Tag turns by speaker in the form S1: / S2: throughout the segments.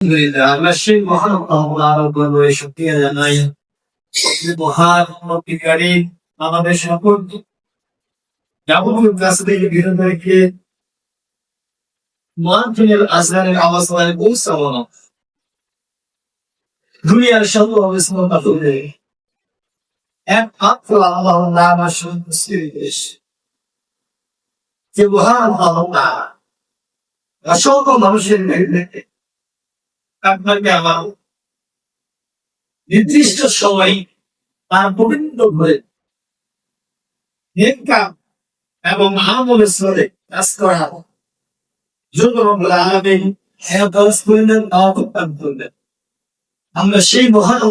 S1: আলহামদুলিল্লাহ আমরা সেই মহান আল্লাহ রাব্বুল শুকরিয়া জানাই যে মহান মুক্তিকারী আমাদের সকল যাবতীয় কাজ থেকে বিরত রেখে মাহফিলের আজগারের আওয়াজে পৌঁছানো দুনিয়ার সকল অবস্থা তুলে একমাত্র আল্লাহ নাম আসুন মুসলিম যে মহান আল্লাহ অসংখ্য মানুষের নেতৃত্বে আপনাকে আমার নির্দিষ্ট সময় তার পবিত্র করে নেকা এবং আমলের স্তরে কাজ করা আমরা সেই মহান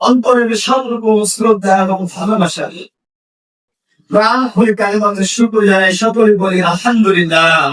S1: অন্তরের সর্বরকম শ্রদ্ধা এবং ভালোবাসা প্রাণ হয়ে কালিমাতে শুক্র জানাই সকলে বলি আলহামদুলিল্লাহ।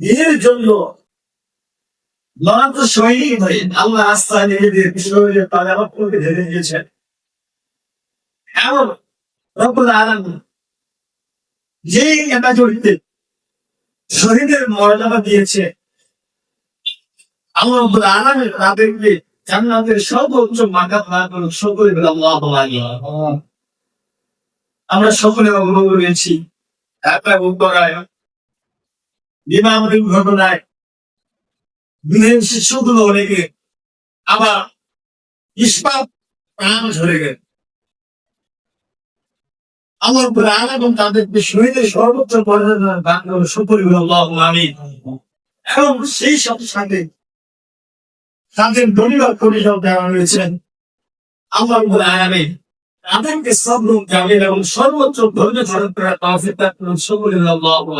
S1: দিনের জন্য লড়াতে শহীদ হয়ে আল্লাহ আস্থা নিজেদের শরীরে তাদের অপরকে ধরে দিয়েছেন। এমন যে এটা জড়িতে শহীদের মর্যাদা দিয়েছে, আল্লাহ রব্বুল আলমের তাদেরকে জান্নাতের সর্বোচ্চ মাকাত না করুক সকলে আল্লাহ আমরা সকলে অগ্রগণ রয়েছি। একটা উত্তরায় বিমান দুর্ঘটনায় বিদেশ শিশুগুলো অনেকে আবার ইস্পাত প্রাণ ঝরে গেল। আমার প্রাণ এবং তাদেরকে শহীদের সর্বোচ্চ করে সুপরিবার এবং সেই সাথে সাথে তাদের পরিবার পরিষদ দেওয়া রয়েছেন। আমার আমি তাদেরকে সব জানেন এবং সর্বোচ্চ ধৈর্য ধারণ করার তৌফিক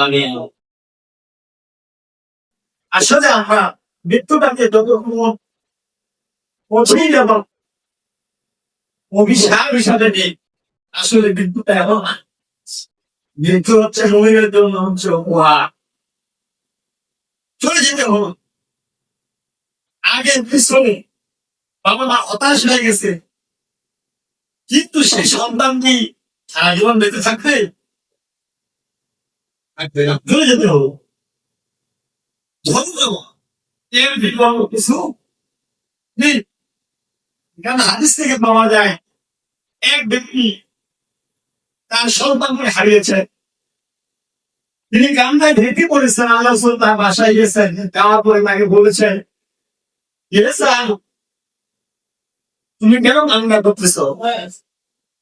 S1: আমি আসলে আমরা মৃত্যুটাকে যতক্ষণ কঠিন এবং অভিশাপ হিসাবে নেই। আসলে মৃত্যুটা এমন। মৃত্যু হচ্ছে মহিলার জন্য হচ্ছে উপহার। চলে যেতে হবে। আগে পিছনে বাবা মা হতাশ হয়ে গেছে। কিন্তু সেই সন্তানটি সারা জীবন বেঁচে থাকবে? চলে যেতে হবে। ধন্য এর বিকল্প কিছু নেই কারণ হাদিস থেকে পাওয়া যায় এক ব্যক্তি তার সন্তানকে হারিয়েছে তিনি কান্দায় ঢেকে পড়েছেন আল্লাহ তার বাসায় গেছেন যাওয়ার পরে তাকে বলেছেন তুমি কেন কান্না করতেছ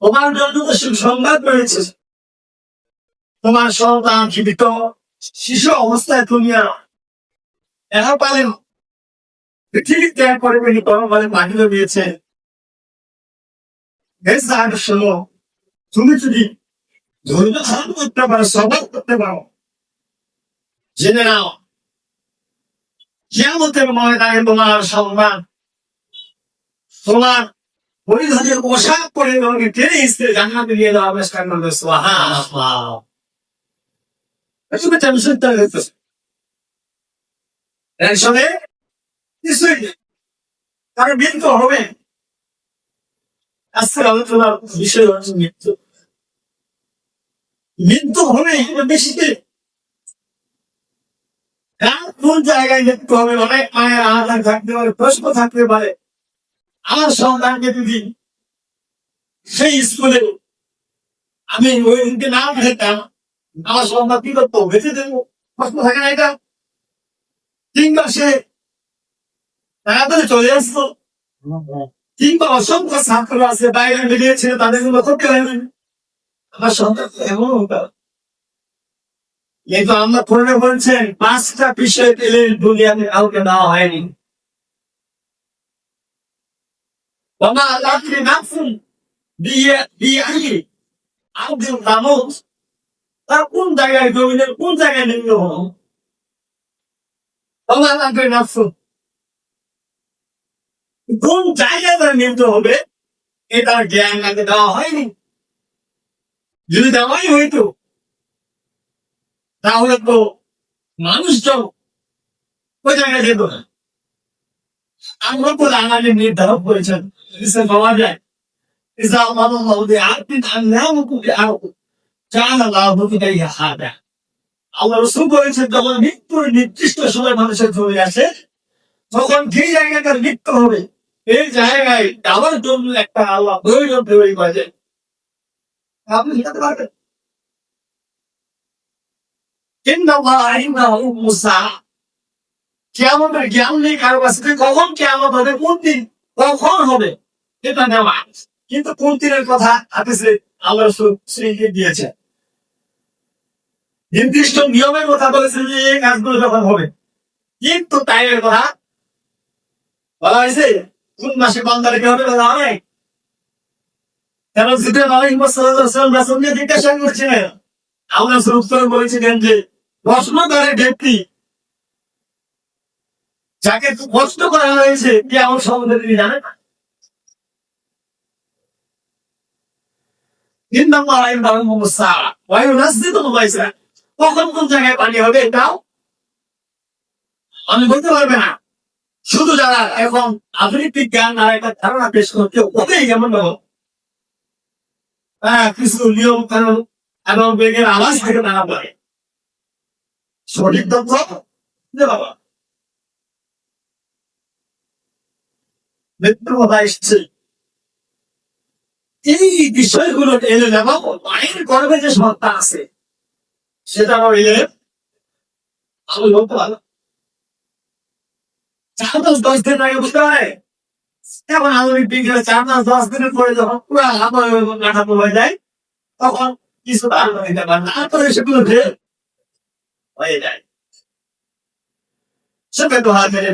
S1: তোমার জন্য তো সুসংবাদ রয়েছে তোমার সন্তান জীবিত শিশু অবস্থায় তুমি আর এরা পালেন পৃথিবী ত্যাগ করে বেনি কর্মকালে মাটিতে দিয়েছে বেশ তুমি যদি ধৈর্য ধারণ করতে পারো সবল করতে পারো, জেনে নাও, কিয়ামতের ময়দানে তোমার সম্মান, তোমার পরিধানের পোশাক পরে তোমাকে টেনে ইস্তে জান্নাতে নিয়ে দেওয়া স্ক্যান্ডাল সোহা তুমি টেনশন মৃত্যু হবে। আলোচনার বিষয় হচ্ছে মৃত্যু। মৃত্যু হবে বেশিতে কোন জায়গায় মৃত্যু হবে অনেক মায়ের আধার থাকতে পারে প্রশ্ন থাকতে পারে। আমার সন্তানকে যদি সেই স্কুলে আমি ওই দিনকে না খেতাম, আমার সন্তান কি করতো? বেঁচে দেবো প্রশ্ন থাকে না এটা? কিংবা সে তাড়াতাড়ি চলে আমার পড়ে বলছেন, পাঁচটা বিষয় পেলে দুনিয়াতে কাউকে দেওয়া হয়নি। বাবা আল্লাহকে নাফুন দিয়ে দিয়ে আগে। আব্দুল কামুস তার কোন জায়গায় জমিনের কোন জায়গায় নিম্ন হলো আমার আগে নাফসু কোন জায়গায় তার নিতে হবে এটার জ্ঞান আগে দেওয়া হয়নি যদি দেওয়াই হইতো তাহলে তো মানুষজন ওই জায়গায় যেত না আমরা তো আমাদের নির্ধারণ করেছেন পাওয়া যায় ইসা আমার মধ্যে আর্থিক আল্লাহ চান আল্লাহ হাদা আল্লাহ রসুল করেছেন যখন মৃত্যুর নির্দিষ্ট সময় মানুষের চলে আসে, তখন যে জায়গাটার মৃত্যু হবে এই জায়গায় যাওয়ার জন্য একটা আল্লাহ প্রয়োজন তৈরি যায় আপনি জানতে পারবেন? কিন্তু কোন কথা হাদিসে আল্লাহ দিয়েছে নির্দিষ্ট নিয়মের কথা বলেছেন যে এই কাজগুলো যখন হবে। কিন্তু টাইমের কথা বলা হয়েছে কোন মাসে বন্ধ রেখে হবে বলা কেন জিতে রাসুলকে জিজ্ঞাসা রসুল উত্তর বলেছিলেন যে ব্যক্তি যাকে কষ্ট করা হয়েছে, কে আমার সম্বন্ধে তিনি জানেন না? কখন কোন জায়গায় পানি হবে এটাও আমি বলতে পারবে না। শুধু যারা এখন আধুনিক বিজ্ঞান আর একটা ধারণা পেশ করতে ওদের যেমন হ্যাঁ কিছু নিয়ম কানুন এবং বেগের আওয়াজ থেকে নানা পারে সঠিক তথ্য বাবা মৃত্যু এসছে। এই বিষয়গুলো এলে যাব মায়ের গর্ভে যে সত্তা আছে সেটা এলে আমি পারলাম চার মাস দশ দিন আগে বুঝতে পারে এখন চার মাস দশ দিনের পরে যখন পুরো হয়ে যায় তখন কিছু তার হইতে পারে না তারপরে সেগুলো হয়ে যায় সেটা তো হাত মেরে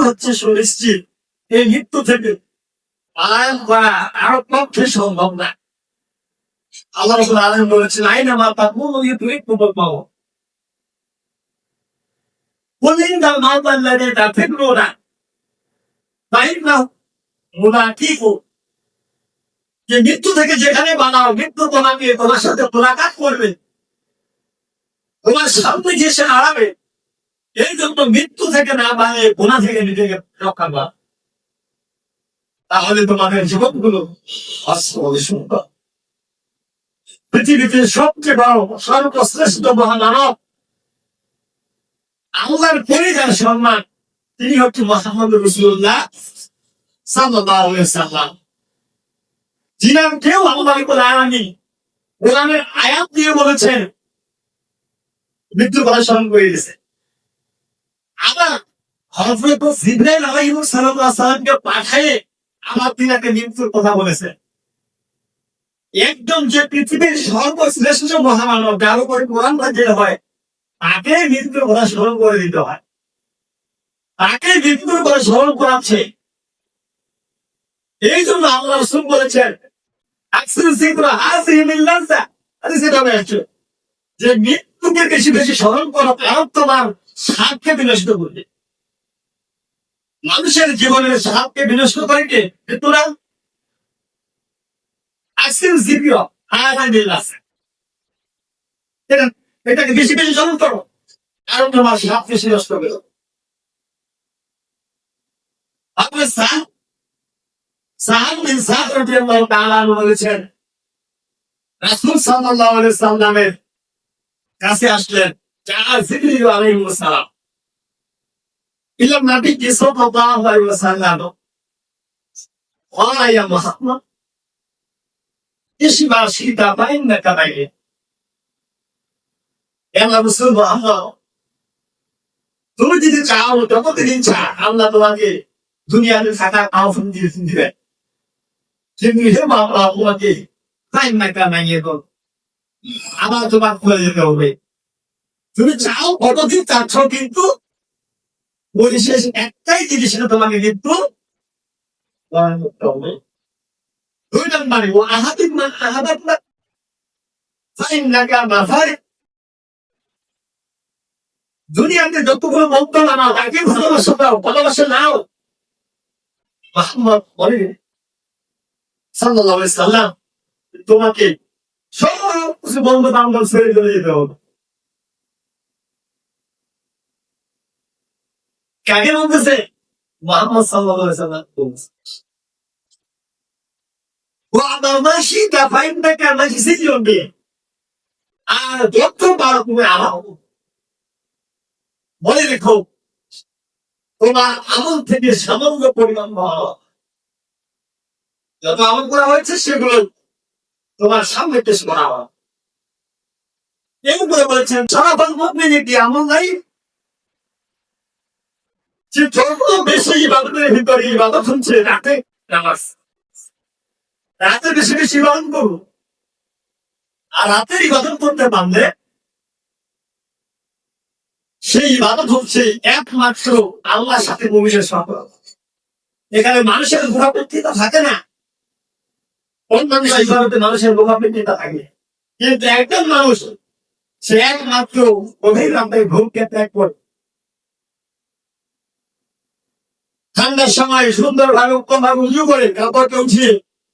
S1: হচ্ছে সুনিশ্চিত এই মৃত্যু থেকে আরও পক্ষে সম্ভব না আল্লাহ রসুল আলম বলেছেন, আইন আমার তুমি পাবো বললেন তার মাল তার না। না মোলা কি যে মৃত্যু থেকে যেখানে বানাও, মৃত্যু তোমাকে তোমার সাথে মোলাকাত করবে। তোমার সামনে যে সে হারাবে এই জন্য মৃত্যু থেকে না বানিয়ে গোনা থেকে নিজেকে রক্ষা করা। তাহলে তোমাদের জীবনগুলো অস্ত্র পৃথিবীতে সবচেয়ে বড়, সর্বশ্রেষ্ঠ মহামানব। আল্লাহর পরিবার সম্মান, তিনি হচ্ছে মোহাম্মদ রসুল্লাহ সাল্লাম যিনার কেউ আল্লাহ আলামী কোরআনের আয়াত দিয়ে বলেছেন মৃত্যু কথা স্মরণ করে দিয়েছে। আবার হজরত জিব্রাইল আলাইহিস সালামকে পাঠিয়ে আমার তিনাকে মৃত্যুর কথা বলেছে একদম যে পৃথিবীর সর্বশ্রেষ্ঠ মহামানব, যার উপরে কোরআন যেটা হয়, তাকে মৃত্যুর কথা স্মরণ করে দিতে হয়। তাকে মৃত্যুর কথা স্মরণ করাচ্ছে। এই জন্য আল্লাহ রসুল বলেছেন যে মৃত্যুকে বেশি বেশি স্মরণ করা কারণ তোমার সাপকে বিনষ্ট করবে। মানুষের জীবনের সাপকে বিনষ্ট করে কে? মৃত্যুরা? আইসক্রিম জিপিও হায়ার হ্যান্ডেল আছে এটাকে বেশি বেশি জমন করো। কারণ তোমার সাপ বেশি নষ্ট হবে আপনি সাহ সাহান বিন সাহ রাদিয়াল্লাহু তাআলা বলেছেন। রাসূল সাল্লাল্লাহু আলাইহি সাল্লামের কাছে আসলেন জিবরিল আলাইহিস সালাম। ইলা নবী কি সাল্লাল্লাহু আলাইহি ওয়াসাল্লাম? ওয়া ইয়া মুহাম্মদ। দেশবাসী দাবাইন না কামাইলে আল্লাহ রসুল তুমি যদি চাও, যতদিন চা আল্লাহ তোমাকে দুনিয়াতে থাকা আহ্বান দিয়েছেন দিবে। কিন্তু হে বাবা তোমাকে টাইম না কামাইয়ে দেব আবার তোমার খুলে যেতে হবে। তুমি চাও কতদিন চাচ্ছ, কিন্তু পরিশেষ একটাই জিনিসটা তোমাকে কিন্তু আহাদিক মান আহাদাত না ফাইন নাকা মাফারে দুনিয়াতে যতগুলো মন্ত্র নাও তাকে ভালোবাসা দাও ভালোবাসা নাও। মোহাম্মদ বলে আলাইহি সাল্লাম, তোমাকে সব কিছু বন্ধু বান্ধব ছেড়ে চলে যেতে হবে। কাকে বলতেছে? মোহাম্মদ আলাইহি সাল্লাম Wamamashi রেখো, তোমার আমল থেকে সামান্য পরিমাণ যত আমল করা হয়েছে, সেগুলো তোমার সামনে পেশ করা হয় এগুলো বলেছেন সারাফল মধ্যে যেটি আমল নাই। সে যত বেশি ইবাদতের ভিতরে ইবাদত হচ্ছে রাতে নামাজ। রাতে বেশি বেশি ইবাদত করব। আর রাতের ইবাদত করতে পারলে সেই ইবাদত হচ্ছে একমাত্র আল্লাহর সাথে মুমিনের সম্পর্ক। এখানে মানুষের ঘোরাপেক্ষিতা থাকে না। অন্যান্য ইবাদতে মানুষের ঘোরাপেক্ষিতা থাকে? কিন্তু একজন মানুষ সে একমাত্র গভীর রাতে ঘুমকে ত্যাগ করে। ঠান্ডার সময় সুন্দর ভাবে উত্তম ভাবে উঁচু করে কাপড়কে উঠিয়ে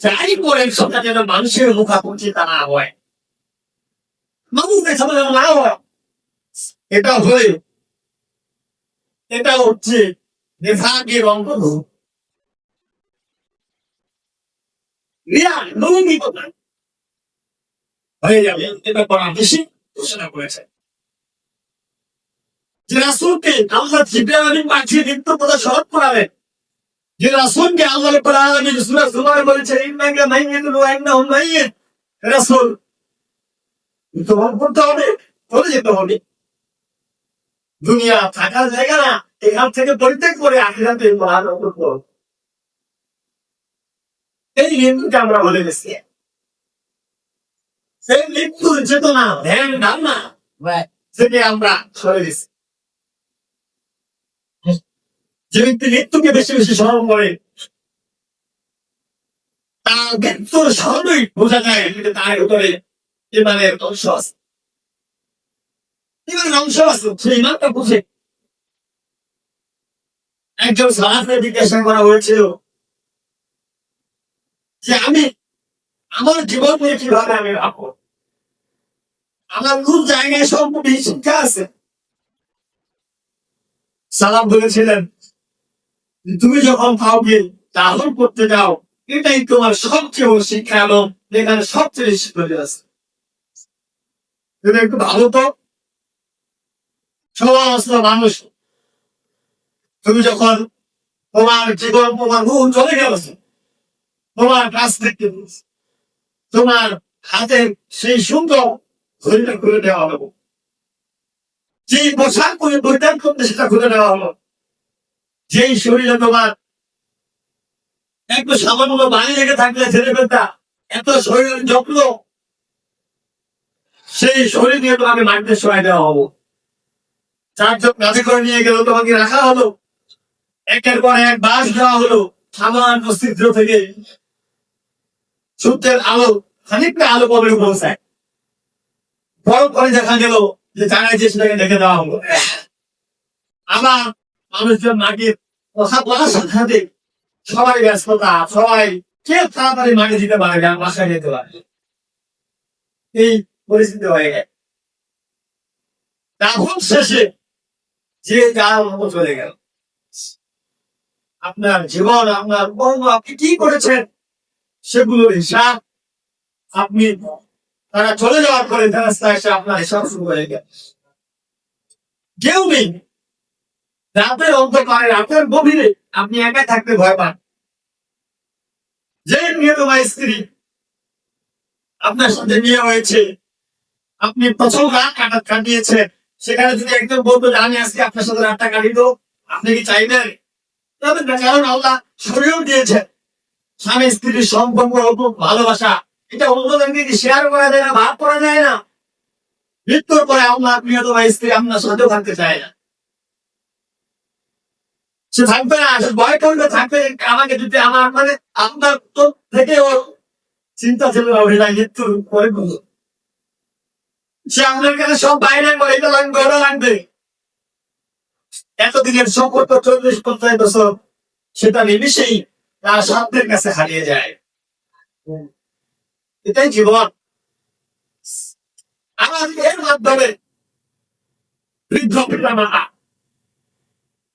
S1: যাই করে সেটা যেন মানুষের মুখাপুখি তা না হয়। মানুষের সামনে যেন না হয়, এটা হয়ে, এটা হচ্ছে নেশাকের লৌকিকতা হয়ে যাবে, এটা করা বেশি ঘোষণা করেছে। যে পাঠিয়ে নিত্য কথা সহজ করাবেন যে রাসুলকে আল্লাহ আলামিন সূরা বলেছে ইন্নাকা ওয়া ইন্নাহুম মাইয়িত। রাসূল তোমার করতে হবে চলে যেতে হবে। দুনিয়া থাকার জায়গা না এখান থেকে পরিত্যাগ করে আখিরাতে মহানন্দ এই মৃত্যুকে আমরা বলে গেছি। সেই মৃত্যুর চেতনা ধ্যান ধারণা থেকে আমরা সরে গেছি। যে ব্যক্তি মৃত্যুকে বেশি বেশি স্মরণ করে স্মরণই বোঝা যায় তার ইমানের আছে। ইমানের আছে ইমানটা বুঝে। একজন সাহায্যে জিজ্ঞাসা করা হয়েছিল যে আমি আমার জীবন নিয়ে কীভাবে আমি রাখব আমার কোন জায়গায় সম্পূর্ণ শিক্ষা আছে? সালাম বলেছিলেন তুমি যখন কাউকে তাহল করতে যাও, এটাই তোমার সবচেয়ে শিক্ষা এবং এখানে সবচেয়ে বেশি তৈরি আছে। এটা একটু ভালো তো? সমস্ত মানুষ। তুমি যখন তোমার জীবন, তোমার মন চলে গেছে তোমার কাছ থেকে তোমার হাতে সেই সুন্দর ঘড়িটা খুলে দেওয়া হলো। যে পোশাক করে বৈঠান করতে সেটা খুলে দেওয়া হলো। যেই শরীরে তোমার একটু সামান্য বাড়ি লেগে থাকলে ফেলতা এত শরীরের যত্ন, সেই শরীর নিয়ে তোমাকে মাটিতে শোয়াই দেওয়া হব। চারজন কাছে করে নিয়ে গেল তোমাকে রাখা হলো। একের পর এক বাস দেওয়া হলো সামান্য ছিদ্র থেকে। সূর্যের আলো, খানিকটা আলো কবে পৌঁছায়। বড় পরে দেখা গেল যে জায়গায় যে সেটাকে দেখে দেওয়া হলো। আবার মানুষজন মাটির কথা বলার সাথে সাথে সবাই ব্যস্ততা, সবাই কে তাড়াতাড়ি পারে বাসায় যেতে পারে এই পরিস্থিতি হয়ে গেছে। তখন শেষে যে মতো চলে গেল। আপনার জীবন, আপনার কর্ম আপনি কি করেছেন সেগুলোর হিসাব আপনি তারা চলে যাওয়ার পরে ফেরাস্তা এসে আপনার হিসাব শুরু হয়ে গেল কেউ নেই। রাতের অন্ধকারে রাতের গভীরে আপনি একা থাকতে ভয় পান। যে মেয়ে তোমার স্ত্রী আপনার সাথে বিয়ে হয়েছে আপনি প্রথম রাত কাটা কাটিয়েছেন সেখানে যদি একজন বলতো যে আমি আজকে আপনার সাথে রাতটা কাটিয়ে আপনি কি চাইবেন? না, কারণ আল্লাহ শরীরও দিয়েছেন। স্বামী স্ত্রীর সম্পর্ক ভালোবাসা এটা অন্যজনকে কি শেয়ার করা যায় না ভাগ করা যায় না? মৃত্যুর পরে আল্লাহ প্রিয়তম স্ত্রী আপনার সাথেও থাকতে চায় না। সে থাকবে না ভয় করবে, থাকবে, আমাকে যদি আমার মানে আপনার তো থেকে ওর চিন্তা ছিল না সে আপনার কাছে সব বাইরে এটা লাগবে, ওটা লাগবে। এতদিনের সম্পর্ক চল্লিশ, পঞ্চাশ বছর, সেটা নিমিশেই তার স্বার্থের কাছে হারিয়ে যায়। এটাই জীবন। আমার এর মাধ্যমে বৃদ্ধ পিতা মাতা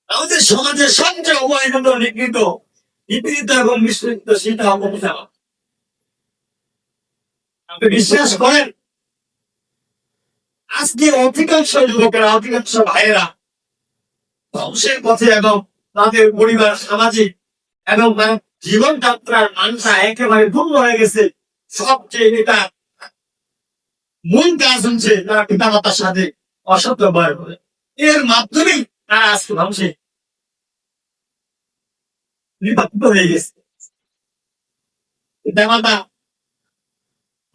S1: আমাদের সমাজের সবচেয়ে অবহেলিত, নিগৃহীত, নিপীড়িত এবং মিশ্রিত সেটা অবস্থা আপনি বিশ্বাস করেন? আজকে অধিকাংশ যুবকেরা, অধিকাংশ ভাইয়েরা ধ্বংসের পথে এবং তাদের পরিবার, সামাজিক এবং জীবনযাত্রার মানসা একেবারে ভুল হয়ে গেছে। সবচেয়ে এটা মূল কাজ হচ্ছে তারা পিতা মাতার সাথে অসৎ ব্যবহার করে। এর মাধ্যমেই তারা আজকে ধ্বংসে নিপাতিত হয়ে গেছে পিতা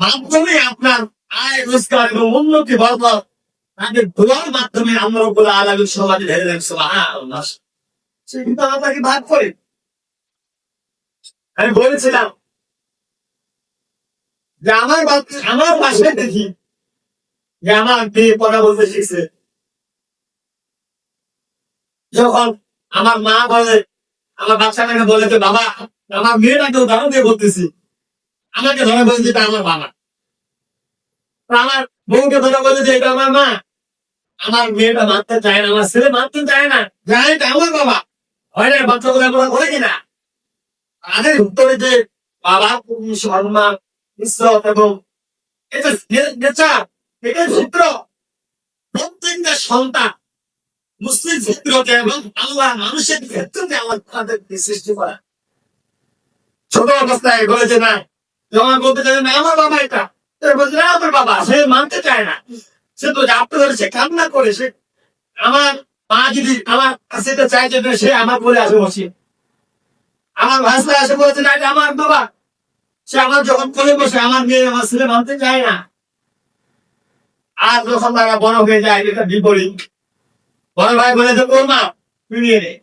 S1: মাধ্যমে আপনার আয় রোজগার এবং উন্নতি বরকত তাদের দোয়ার মাধ্যমে আমরা বলে আলাদা সমাজে ধরে দেন সুবহানাল্লাহ সেই পিতা মাতাকে ভাগ করে আমি বলেছিলাম যে আমার আমার বাসায় দেখি যে আমার মেয়ে পড়া বলতে শিখছে যখন আমার মা বলে, আমার বাচ্চাটাকে বলে যে, বাবা, আমার মেয়েটাকে উদাহরণ দিয়ে বলতেছি আমাকে ধরে বলে যে, এটা আমার বাবা। আমার বউকে ধরে বলে যে, এটা আমার মা। আমার মেয়েটা মারতে চায় না, আমার ছেলে মারতে চায় না। যায় এটা আমার বাবা। হয় না বাচ্চাগুলো আমরা করে কিনা তাদের উত্তরে যে, বাবা, তুমি সম্মান, ইজ্জত এবং এটা নেচার, এটা সূত্র, প্রত্যেকটা সন্তান মুসলিম ক্ষেত্রতে এবং আল্লাহ মানুষের ক্ষেত্রতে আল্লাহ তাদেরকে সৃষ্টি করা ছোট অবস্থায় বলেছে না যখন বলতে চাই না, আমার বাবা এটা। বলছে, না আমার বাবা, সে মানতে চায় না। সে তো জাপতে ধরেছে, কান্না করে, সে আমার মা যদি আমার কাছে চাইছে তো সে আমার বলে আসে বসে। আমার ভাষা আসে, বলেছে, না আমার বাবা। সে আমার যখন কোলে বসে, আমার মেয়ে, আমার ছেলে মানতে চায় না। আর যখন তারা বড় হয়ে যায়, এটা বিপরীত। বড় ভাই বলে যে তোর মা নিয়ে নে।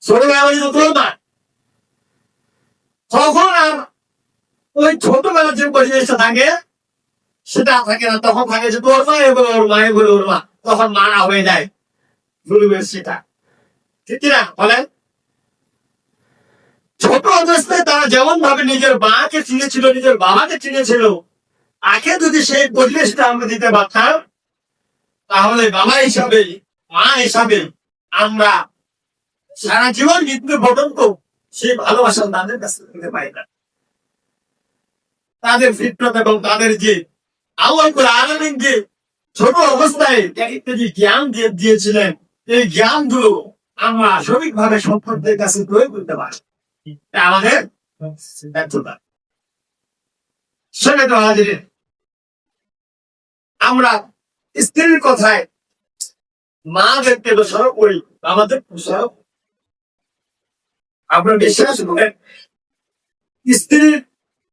S1: ছোট ভাই বলে যে তোর মা। তখন আর ওই ছোটবেলার যে পরিবেশটা থাকে, সেটা থাকে না। তখন থাকে যে তোর মা এগুলো ওর মা এগুলো ওর মা। তখন মারা হয়ে যায়। পরিবেশ সেটা। ঠিক না বলেন। ছোট অবস্থায় তারা যেমন ভাবে নিজের মাকে চিনেছিল, নিজের বাবাকে চিনেছিল তাকে যদি সেই পরিবেশটা আমরা দিতে পারতাম, তাহলে বাবা হিসাবে মা হিসাবে আমরা সারা জীবন মৃত্যু পর্যন্ত সেই ভালোবাসা তাদের কাছে পেতে পাই না। তাদের ফিটনেস এবং তাদের যে করে যে ছোট অবস্থায় জ্ঞান দিয়ে দিয়েছিলেন, এই জ্ঞানগুলো আমরা সঠিকভাবে সম্পর্কের কাছে প্রয়োগ করতে পারি। আমাদের ব্যর্থতা। সেটা আমরা স্ত্রীর কথায় মা দেখতে দোষারোপ করি, আমাদের আপনার বিশ্বাস করেন? স্ত্রীর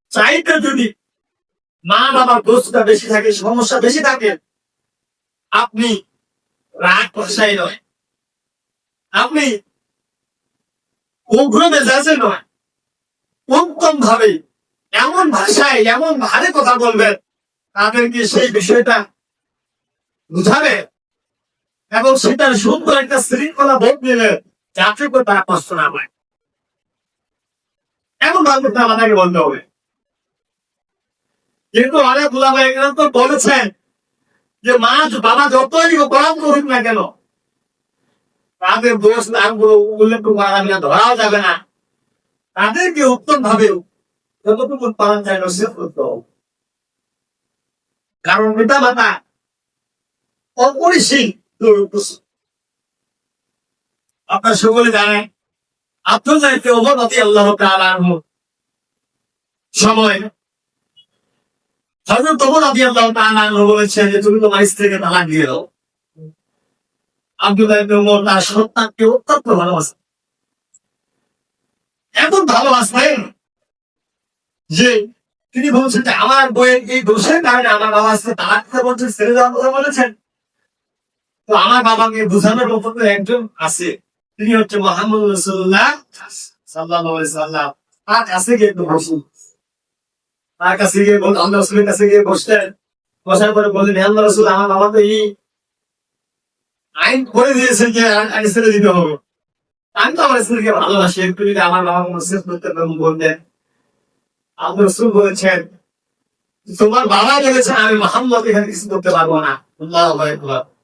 S1: চাইতে যদি মা বাবার দোষটা বেশি থাকে, সমস্যা বেশি থাকে, আপনি রাগ নয়। আপনি উগ্র মেজাজে নয়। ভাবে, এমন ভাষায়, এমন ভাবে কথা বলবেন, তাদেরকে সেই বিষয়টা বুঝাবে এবং সেটার সুন্দর একটা শৃঙ্খলা বোধ দিলে যাতে করে তারা কষ্ট না পায় এমন ভাবে আমাদেরকে বলতে হবে। কিন্তু অনেক এখানে তো বলেছেন যে মা বাবা যতই গরম করুক না কেন, তাদের দোষ নামগুলো উল্লেখ করা যাবে না ধরাও যাবে না। তাদেরকে উত্তম ভাবে যতটুকু পালন যায় নসিহত করতে হবে। কারণ পিতা মাতা অপরিসীম আপনার সকলে জানেন জাহিদকে অবনতি আল্লাহ সময় বলেছেন যে, তুমি তালাক যে, তিনি বলছেন আমার বইয়ের এই দোষের কারণে আমার বাবা আজকে তালাকতে বলছেন, ছেড়ে দেওয়ার কথা বলেছেন। তো আমার বাবাকে বোঝানোর মতো তো একজন আছে। তিনি হচ্ছে মোহাম্মদ রসুল্লাহ সাল্লাহ সাল্লাম। তার কাছে গিয়ে একটু বসুন। তার কাছে গিয়ে আল্লাহ রসুলের কাছে গিয়ে বসলেন। বসার পরে বললেন, "হে আল্লাহ রসুল, আমার বাবা তো এই আইন করে দিয়েছে যে আইন ছেড়ে দিতে হবে। আমি তো আমার স্ত্রীকে ভালোবাসি। একটু যদি আমার বাবা শেষ করতে পারেন বললেন আল্লাহ রসুল বলেছেন, তোমার বাবা বলেছেন আমি মোহাম্মদ এখানে কিছু করতে পারব না। আল্লাহ।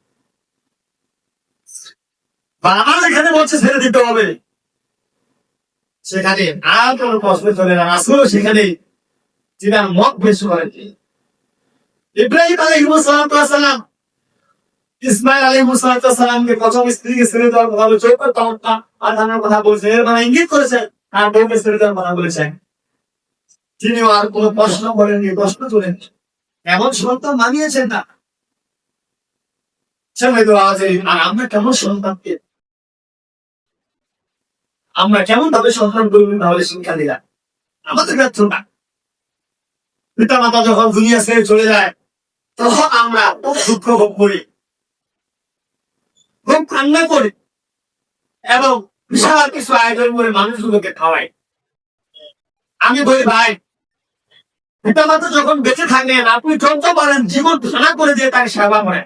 S1: বাবা এখানে বলছে ছেড়ে দিতে হবে। সেখানে আর কোন প্রশ্ন চলে না। আসলেও সেখানে যেটা মত বেশ করেছে ইব্রাহিম আলাইহিসসালাম ইসমাইল আলাইহিসসালামকে প্রথম স্ত্রীকে ছেড়ে দেওয়ার কথা বলেছে। ওই তখন আধানের কথা বলছে। এর মানে ইঙ্গিত করেছেন আর বউকে ছেড়ে দেওয়ার কথা বলেছেন তিনি আর কোনো প্রশ্ন করেননি, প্রশ্ন তোলেন এমন সন্তান মানিয়েছেন না। ছেলে তো আজ আর আমরা কেমন সন্তানকে আমরা কেমন ভাবে সন্তান করব তাহলে শিক্ষা দিলাম আমাদের ব্যর্থতা পিতা মাতা যখন দুনিয়া ছেড়ে চলে যায়, তখন আমরা খুব দুঃখ ভোগ করি। খুব কান্না করি। এবং বিশাল কিছু আয়োজন করে মানুষগুলোকে খাওয়াই। আমি বলি, ভাই পিতা মাতা যখন বেঁচে থাকেন, আপনি যত পারেন জীবন খানা করে দিয়ে তার সেবা করেন।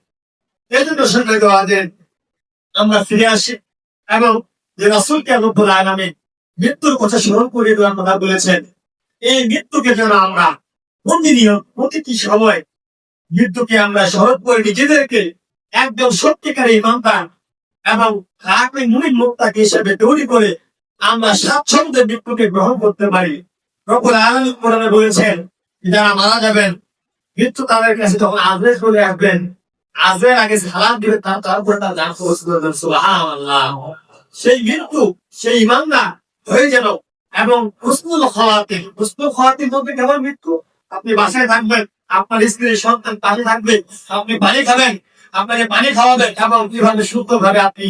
S1: এই জন্য দেওয়া দেন আমরা ফিরে আসি এবং যে রাসুলকে রব্বুল আলামী মৃত্যুর কথা স্মরণ করিয়ে দেওয়ার কথা বলেছেন, এই মৃত্যুকে যেন আমরা প্রতিনিয়ত, প্রতিটি সময় মৃত্যুকে আমরা স্মরণ করে নিজেদেরকে একদম সত্যিকারী ইমানদার এবং খারাপের মুমিন মুক্তাকে হিসেবে তৈরি করে আমরা স্বাচ্ছন্দ্যে মৃত্যুকে গ্রহণ করতে পারি। রব্বুল আলামিন কোরআনে বলেছেন, যারা মারা যাবেন, মৃত্যু তাদের কাছে তখন আজরে চলে আসবেন। আজরের আগে সালাম দিবে, তার তার সুবহানাল্লাহ। সেই মৃত্যু, সেই ইমানদার হয়ে যেন এবং হুসনুল খাওয়াতে হুসনুল মধ্যে কেমন মৃত্যু? আপনি বাসায় থাকবেন, আপনার স্ত্রীর সন্তান পাশে থাকবে, আপনি পানি খাবেন, আপনাকে পানি খাওয়াবেন এবং কীভাবে শুদ্ধ ভাবে আপনি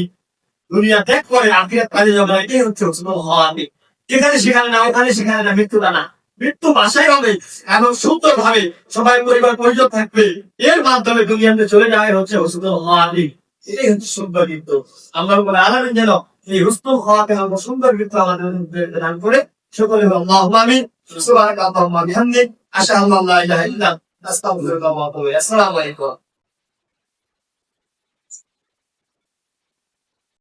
S1: দুনিয়া ত্যাগ করে আখিরাত কাজে যাবেন, এটাই হচ্ছে হুসনুল খাওয়াতি যেখানে সেখানে না, ওখানে সেখানে না, মৃত্যুটা না। মৃত্যু বাসায় হবে। এবং সুন্দর ভাবে সবাই পরিবার পরিজন থাকবে। এর মাধ্যমে দুনিয়াতে চলে যাওয়া হচ্ছে হুসনুল আলী এটাই হচ্ছে সুন্দর কিন্তু আল্লাহ বলে আলামিন যেন এই হুসনুল হওয়াকে আমরা সুন্দর কিন্তু আমাদের দান করে। সকলে আল্লাহ আমিন। সুবহানাকা আল্লাহুম্মা বিহামদিক। আশহাদু আল্লা ইলাহা ইল্লা আস্তাগফিরুকা ওয়া আতুবু ইলাইক আসসালামু আলাইকুম।